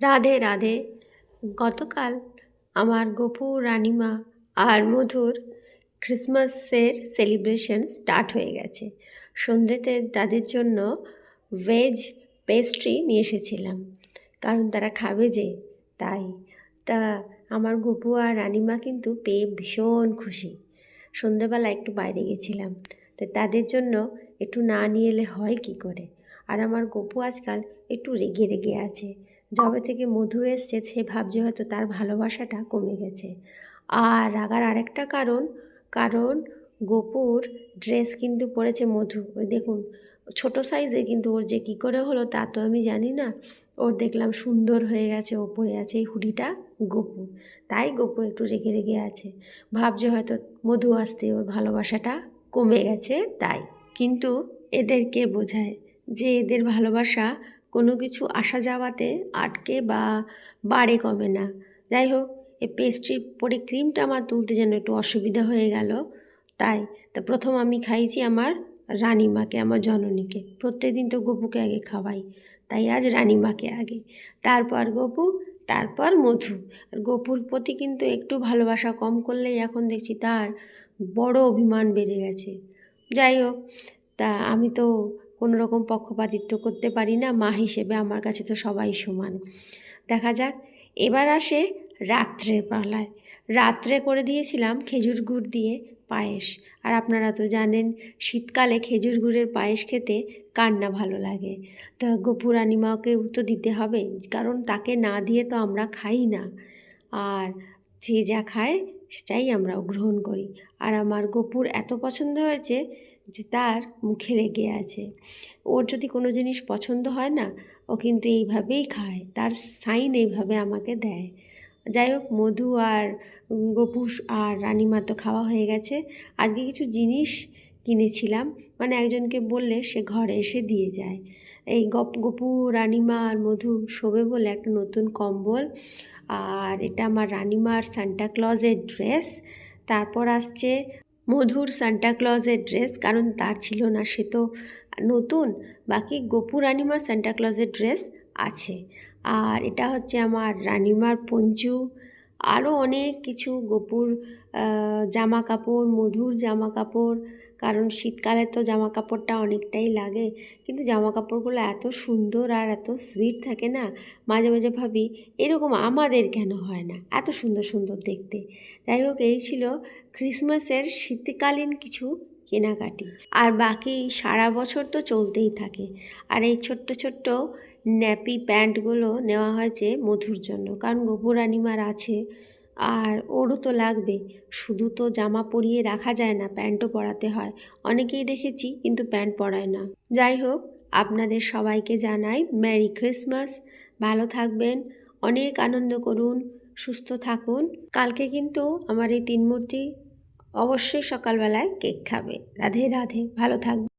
রাধে রাধে। গতকাল আমার গপু, রানিমা আর মধুর ক্রিসমাসের সেলিব্রেশন স্টার্ট হয়ে গেছে। সন্ধ্যেতে তাদের জন্য ভেজ পেস্ট্রি নিয়ে এসেছিলাম। কারণ তারা খাবে যে, তাই। তা আমার গপু আর রানিমা কিন্তু পেয়ে ভীষণ খুশি। সন্ধেবেলা একটু বাইরে গেছিলাম। তো তাদের জন্য একটু না নিয়ে এলে হয় কি করে? আর আমার গপু আজকাল একটু রেগে রেগে আছে। যবে থেকে মধু এসছে, সে ভাবছে হয়তো তার ভালোবাসাটা কমে গেছে। আর রাগার আরেকটা কারণ কারণ গোপুর ড্রেস কিন্তু পরেছে মধু। ওই দেখুন, ছোট সাইজে কিন্তু ওর যে কী করে হলো তা তো আমি জানি না। ওর দেখলাম সুন্দর হয়ে গেছে ও পরে আছে এই হুডিটা গপু। তাই গপু একটু রেগে রেগে আছে। ভাবছে হয়তো মধু আসতে ওর ভালোবাসাটা কমে গেছে, তাই। কিন্তু এদেরকে বোঝায় যে এদের ভালোবাসা কোনো কিছু আসা যাওয়াতে আটকে বা বাড়ে কমে না। যাই হোক, এই পেস্ট্রি পরে ক্রিমটা আমার তুলতে যেন একটু অসুবিধা হয়ে গেল, তাই তা প্রথম আমি খাইছি আমার রানিমাকে, আমার জননীকে। প্রত্যেকদিন তো গপুকে আগে খাওয়াই, তাই আজ রানিমাকে আগে। তারপর গপু, তারপর মধু। আর গপুর প্রতি কিন্তু একটু ভালোবাসা কম করলেই এখন দেখছি তার বড় অভিমান বেড়ে গেছে। যাই হোক, তা আমি তো কোনো রকম পক্ষপাতিত্ব করতে পারি না, মা হিসেবে আমার কাছে তো সবাই সমান। দেখা যাক, এবার আসে রাত্রের পালায়। রাত্রে করে দিয়েছিলাম খেজুর গুড় দিয়ে পায়েস। আর আপনারা তো জানেন, শীতকালে খেজুর গুড়ের পায়েস খেতে কার না ভালো লাগে। তা গপু রানিমাকেও তো দিতে হবে, কারণ তাকে না দিয়ে তো আমরা খাই না। আর যে যা খায়, সেটাই আমরা গ্রহণ করি। আর আমার গোপুর এত পছন্দ হয়েছে যে তার মুখে লেগে আছে। ওর যদি কোনো জিনিস পছন্দ হয় না, ও কিন্তু এইভাবেই খায়। তার সাইন এইভাবে আমাকে দেয়। যাই হোক, মধু আর গপু আর রানিমা তো খাওয়া হয়ে গেছে। আজকে কিছু জিনিস কিনেছিলাম। মানে একজনকে বললে সে ঘরে এসে দিয়ে যায়। এই গপ, গপু, রানিমা আর মধু শোবে বলে একটা নতুন কম্বল। আর এটা আমার রানিমার সান্টা ক্লজের ড্রেস। তারপর আসছে মধুর সান্টাক্লজের ড্রেস কারণ তার ছিল না, সে তো নতুন। বাকি গোপু রানিমা সান্টাক্লজের ড্রেস আছে। আর এটা হচ্ছে আমার রানিমার পঞ্চু। আরও অনেক কিছু গোপুর জামা কাপড়, মধুর জামা কাপড় কারণ শীতকালে তো জামা কাপড়টা অনেকটাই লাগে। কিন্তু জামা কাপড়গুলো এত সুন্দর আর এত সুইট থাকে না, মাঝে মাঝে ভাবি এরকম আমাদের কেন হয় না? এত সুন্দর সুন্দর দেখতে। যাই হোক, এই ছিল ক্রিসমাসের শীতকালীন কিছু কেনাকাটি। আর বাকি সারা বছর তো চলতেই থাকে। আর এই ছোট্ট ছোট্ট ন্যাপি প্যান্টগুলো নেওয়া হয়েছে মধুর জন্য। কারণ গোপুর অ্যানিমার আছে আর ওরও তো লাগবে। শুধু তো জামা পরিয়ে রাখা যায় না, প্যান্টও পরাতে হয়। অনেকেই দেখেছি কিন্তু প্যান্ট পরায় না। যাই হোক, আপনাদের সবাইকে জানাই ম্যারি ক্রিসমাস। ভালো থাকবেন, অনেক আনন্দ করুন, সুস্থ থাকুন। কালকে কিন্তু আমার এই তিন মূর্তি অবশ্যই সকালবেলায় কেক খাবে। রাধে রাধে, ভালো থাকবে